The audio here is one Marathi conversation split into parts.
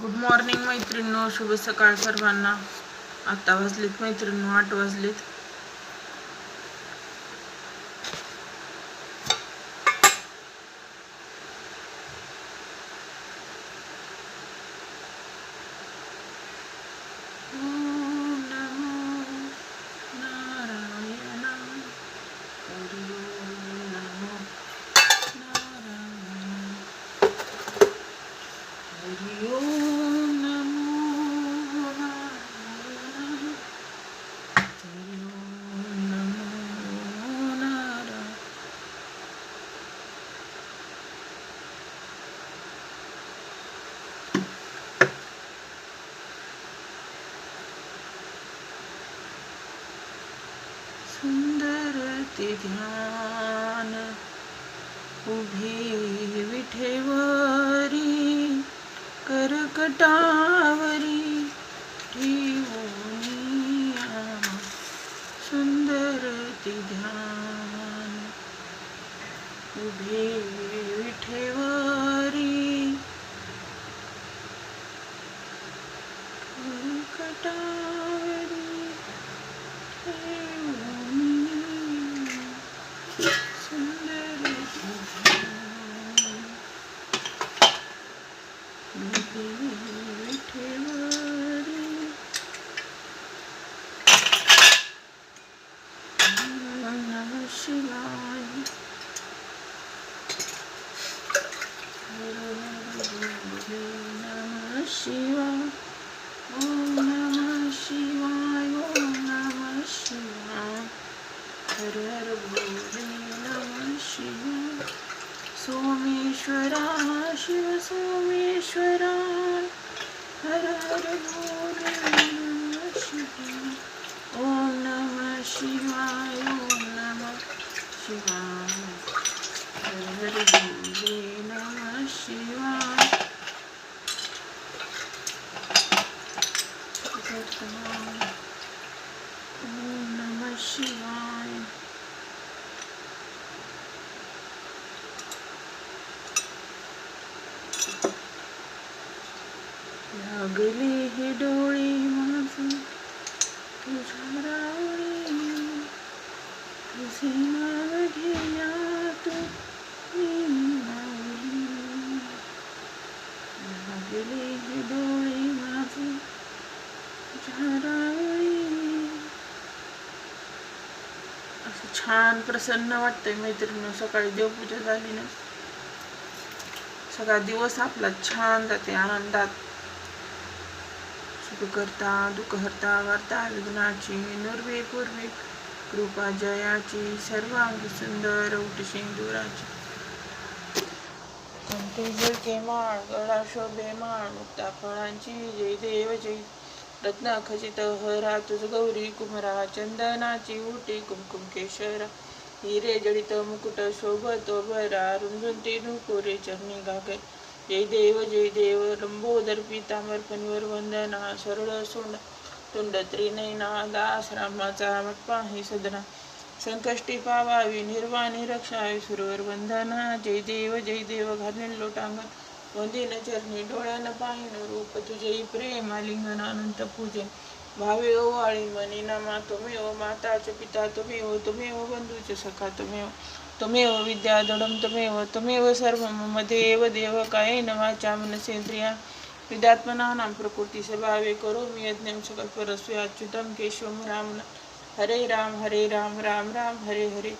गुड मॉर्निंग मैत्रिणींनो. शुभ सकाळ सर्वांना. आत्ता वाजलेत मैत्रिणींनो आठ वाजलेत ओम नमो नारायणाय. हरि ओम नमो नारायणाय. हरि ओम नमो नारायणाय. हरि ओम नमो नारायणाय. सुंदर ते ध्यान. उभे विठेवरी करकटावरी ठेवून सुंदर ते ध्यान. उभे विठेवरी शिवाय नमः शिवाय ओम नमः शिवाय ओम नमः शिवाय हर हर भोले नमः शिवाय सोमेश्वरा शिव सोमेश्वरा हर हर भोले नमः शिवाय ओम नमः शिवाय ओम नमः शिवाय हर हर भोले नमः शिवाय लागली हे डोळे माझी. तुझ्या रावळी तुझे नाव घेया तू लागली हे डोळे माझे. तुझ्या रावळी. असं छान प्रसन्न वाटतंय मैत्रिणी सकाळी देवपूजा झाली ना सगळा दिवस आपला छान जाते आनंदात. सुखकर्ता करता वार्ता विघ्नाची नुर्वे पूर्वे कृपा जयाची सर्वांगी सुंदर उठ सिंदुराची कंठी माळ गळा शोभे माळ मुक्ता फळांची जय देव जय. रत्न खचित हरा तुझ गौरी कुमरा चंदनाची उटी कुमकुम केशरा. हिरे जडित मुकुट शोभतो भरा रुंजुंती नुकुरे चरणी गागे जय देव जय देव लंबोदर पितांबर पनिवर वंदना सरळ सोंड तुंड त्रिनयना दास रामाचा पाही सदना. संकष्टी पावावी निर्वाणी रक्षावी सुरवर वंदना. जय देव जय देव घालीन लोटांगण. वंदिन चरणी डोळ्यानं पाहिन रूप तुझे प्रेम आलिंगन अनंत पूजे भावे ओ आळी मनी नमा तुम्ही ओ माताचे पिता तुम्ही ओ तुम्ही ओ बंधूचे सखा तुम्ही ओ त्वमेव विद्या दृढं त्वमेव त्वमेव सर्वं मम देव देव कायेन वाचा मनसेंद्रिया विद्यात्मनानां प्रकृती स्वभावे करोमि यज्ञं सकलपरस्वे अच्युतं केशवं राम हरे राम हरे राम राम राम हरे हरे।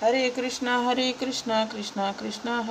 हरे कृष्णा हरे कृष्णा कृष्णा कृष्णा हरे।